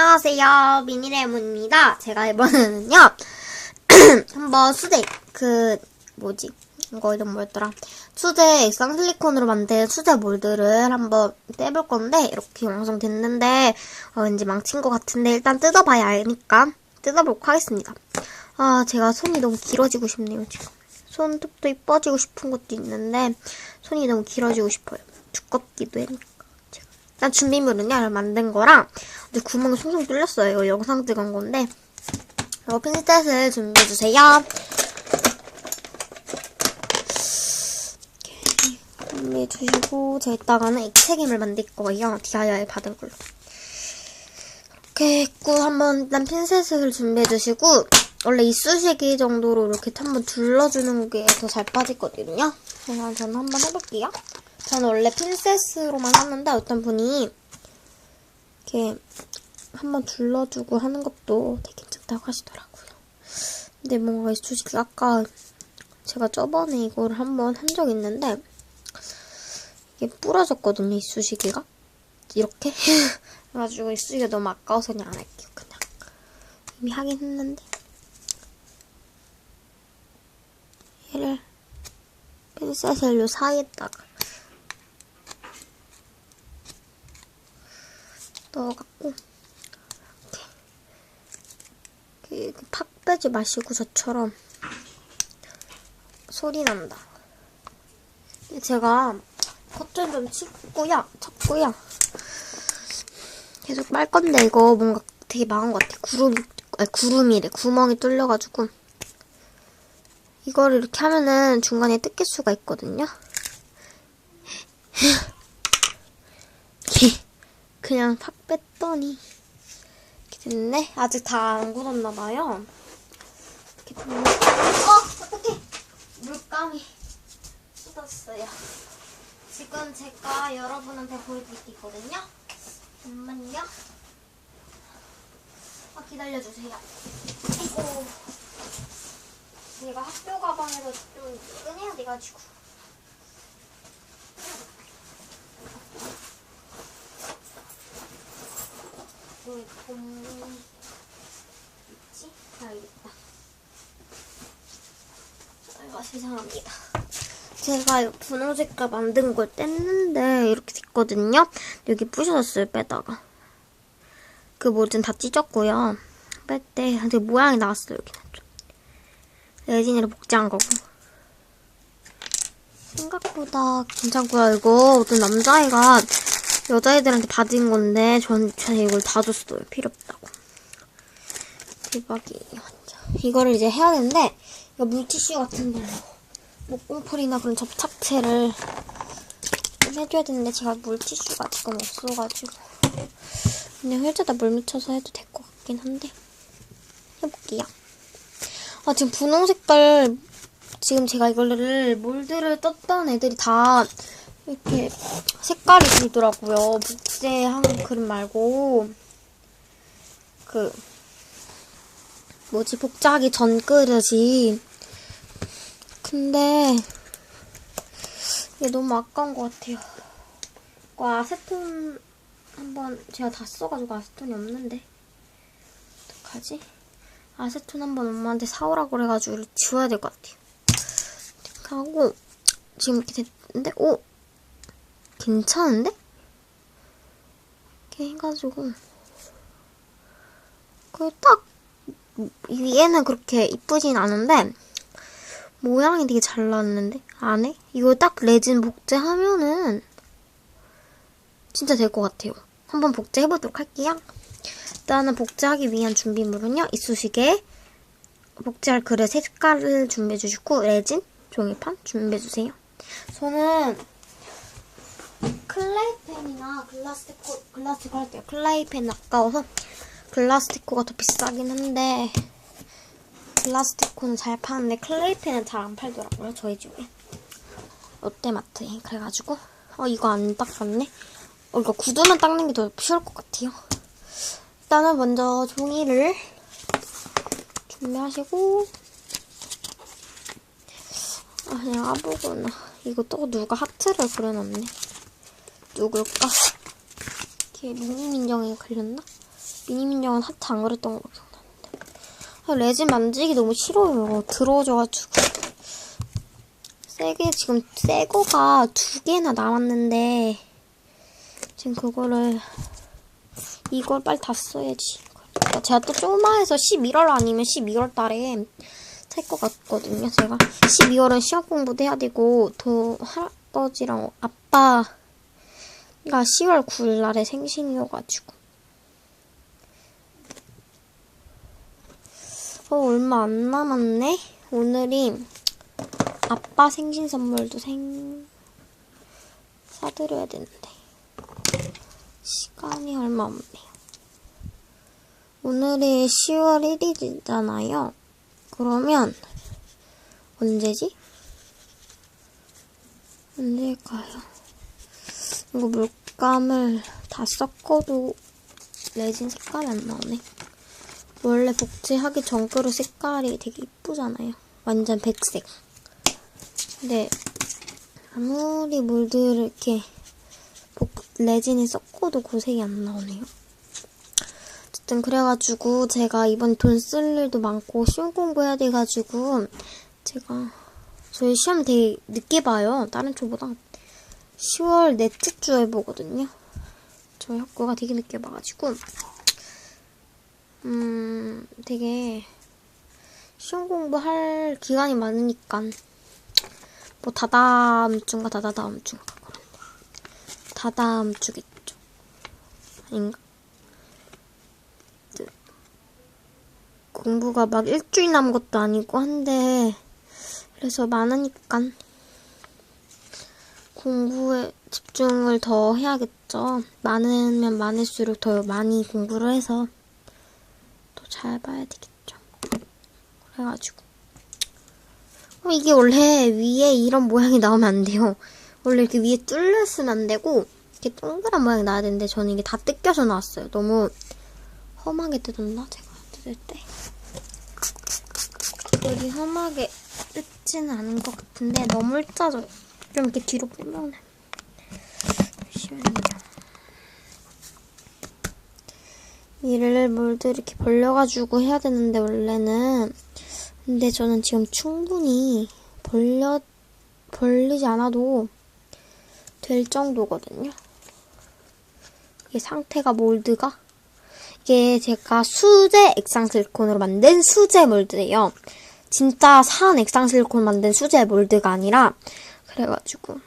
안녕하세요. 미니레몬입니다. 제가 이번에는요, 한번 수제, 그, 뭐지, 이거 이름 뭐였더라. 수제 액상 실리콘으로 만든 수제 몰드를 한번 떼볼 건데, 이렇게 완성됐는데, 어, 왠지 망친 것 같은데, 일단 뜯어봐야 알니까, 뜯어보도록 하겠습니다. 아, 제가 손이 너무 길어지고 싶네요, 지금. 손톱도 이뻐지고 싶은 것도 있는데, 손이 너무 길어지고 싶어요. 두껍기도 하니까. 일단 준비물은요, 만든 거랑, 근데 구멍이 송송 뚫렸어요. 이거 영상 찍은 건데. 이거 핀셋을 준비해주세요. 준비해주시고, 제가 이따가는 액체김을 만들 거예요. DIY 받은 걸로. 이렇게 했고, 한번 일단 핀셋을 준비해주시고, 원래 이쑤시개 정도로 이렇게 한번 둘러주는 게 더 잘 빠지거든요. 그래서 저는 한번 해볼게요. 저는 원래 핀셋으로만 하는데 어떤 분이 이렇게 한번 둘러주고 하는 것도 되게 괜찮다고 하시더라고요. 근데 뭔가 솔직히 아까 제가 저번에 이거를 한번 한 적 있는데 이게 부러졌거든요, 이쑤시개가. 이렇게. 그래가지고 이쑤시개 너무 아까워서 그냥 안 할게요, 그냥. 이미 하긴 했는데. 얘를 핀셋을 요 사이에다가 넣어갖고 이렇게, 팍 빼지 마시고 저처럼 소리 난다. 제가 커튼 좀 치고요, 쳤고요. 계속 빨 건데 이거 뭔가 되게 망한 것 같아. 구름, 아니 구름이래. 구멍이 뚫려가지고 이거를 이렇게 하면은 중간에 뜯길 수가 있거든요. 그냥 팍 뺐더니 이렇게 됐네. 아직 다 안 굳었나 봐요. 이렇게 됐네. 어! 어떡해! 물감이 쏟았어요. 지금 제가 여러분한테 보여드릴 게 있거든요. 잠깐만요. 아, 기다려주세요. 아이고. 제가 학교 가방에서 좀 꺼내야 돼가지고. 봄 있지? 아, 여기 있다. 아이고, 죄송합니다. 제가 이 분홍 색깔 만든 걸 뗐는데 이렇게 됐거든요. 여기 부셔졌어요, 빼다가. 그 뭐든 다 찢었고요. 뺄때 되게 모양이 나왔어요, 여기는 좀. 레진으로 복제한 거고. 생각보다 괜찮고요. 이거 어떤 남자애가 여자애들한테 받은 건데 전, 전 이걸 다 줬어요. 필요 없다고. 대박이에요. 이거를 이제 해야 되는데 이거 물티슈 같은 걸로 목공풀이나 그런 접착제를 좀 해줘야 되는데 제가 물티슈가 지금 없어가지고 그냥 휠에다 물 묻혀서 해도 될 것 같긴 한데 해볼게요. 아 지금 분홍 색깔 지금 제가 이거를 몰드를 떴던 애들이 다 이렇게 색깔이 들더라고요. 복제한 그림 말고 그 뭐지 복제하기 전 그릇이 근데 이게 너무 아까운 것 같아요. 그 아세톤 한번 제가 다 써가지고 아세톤이 없는데 어떡하지? 아세톤 한번 엄마한테 사오라고 그래가지고 지워야 될 것 같아요. 하고 지금 이렇게 됐는데 오 괜찮은데? 이렇게 해가지고 그딱 위에는 그렇게 이쁘진 않은데 모양이 되게 잘 나왔는데 안에 이거 딱 레진 복제하면은 진짜 될 것 같아요. 한번 복제해보도록 할게요. 일단은 복제하기 위한 준비물은요. 이쑤시개, 복제할 그릇 색깔을 준비해주시고 레진, 종이판 준비해주세요. 저는 클레이펜이나 글라스티코, 글라스티코 할게요. 클레이펜 아까워서 글라스티코가 더 비싸긴 한데 글라스티코는 잘 파는데 클레이펜은 잘 안 팔더라고요. 저희 집에. 롯데마트에. 그래가지고 어 이거 안 닦았네. 어 이거 구두만 닦는 게 더 쉬울 것 같아요. 일단은 먼저 종이를 준비하시고 아 그냥 아무거나 이거 또 누가 하트를 그려놨네. 누굴까? 이렇게 미니민정에 걸렸나? 미니민정은 하트 안 그랬던 거 기억나는데. 아, 레진 만지기 너무 싫어요. 더러워져가지고. 새게 지금 새 거가 두 개나 남았는데 지금 그거를 이걸 빨리 다 써야지. 그러니까 제가 또 조마에서 11월 아니면 12월 달에 살것 같거든요. 제가 12월은 시험 공부도 해야 되고 또 할아버지랑 아빠 가 10월 9일 날에 생신이어가지고 어 얼마 안 남았네. 오늘이 아빠 생신 선물도 생 사드려야 되는데 시간이 얼마 없네요. 오늘이 10월 1일이잖아요. 그러면 언제지? 언제일까요? 이거 물 감을 다 섞어도 레진 색깔이 안 나오네. 원래 복제하기 전 그릇 색깔이 되게 이쁘잖아요. 완전 백색. 근데 아무리 물들을 이렇게 복, 레진이 섞어도 고색이 안 나오네요. 어쨌든 그래가지고 제가 이번 돈 쓸 일도 많고 시험 공부해야 돼가지고 제가 저희 시험 되게 늦게 봐요. 다른 초보다 10월 넷째 주에 보거든요. 저희 학교가 되게 늦게 봐가지고 음 되게 시험 공부할 기간이 많으니까 뭐 다다음 주인가 다다다음 주인가 다다음 주겠죠. 아닌가? 공부가 막 일주일 남은 것도 아니고 한데 그래서 많으니까 공부에 집중을 더 해야겠죠. 많으면 많을수록 더 많이 공부를 해서 더 잘 봐야 되겠죠. 그래가지고 어, 이게 원래 위에 이런 모양이 나오면 안 돼요. 원래 이렇게 위에 뚫려 있으면 안 되고 이렇게 동그란 모양이 나야 되는데 저는 이게 다 뜯겨서 나왔어요. 너무 험하게 뜯었나 제가 뜯을 때. 여기 험하게 뜯지는 않은 것 같은데 너무 일자 죠. 좀 이렇게 뒤로 빼면은 잠시만요. 이를 몰드 이렇게 벌려가지고 해야 되는데 원래는 근데 저는 지금 충분히 벌려 벌리지 않아도 될 정도거든요. 이게 상태가 몰드가 이게 제가 수제 액상 실리콘으로 만든 수제 몰드예요. 진짜 산 액상 실리콘 만든 수제 몰드가 아니라 그래가지고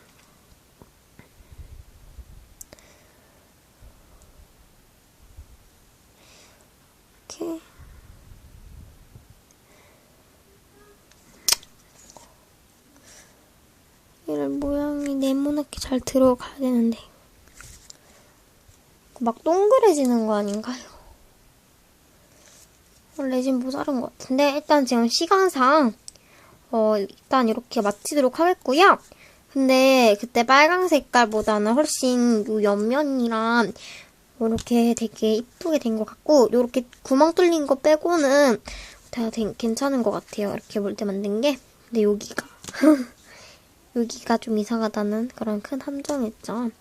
이렇게 이런 모양이 네모나게 잘 들어가야 되는데 막 동그래지는 거 아닌가요? 지금 모자른 것 같은데 일단 지금 시간상 어 일단 이렇게 마치도록 하겠고요. 근데 그때 빨강 색깔보다는 훨씬 요 옆면이랑 이렇게 되게 이쁘게 된 것 같고 이렇게 구멍 뚫린 거 빼고는 다 된- 괜찮은 것 같아요. 이렇게 볼 때 만든 게. 근데 여기가 여기가 좀 이상하다는 그런 큰 함정이 있죠.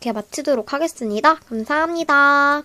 이렇게 마치도록 하겠습니다. 감사합니다.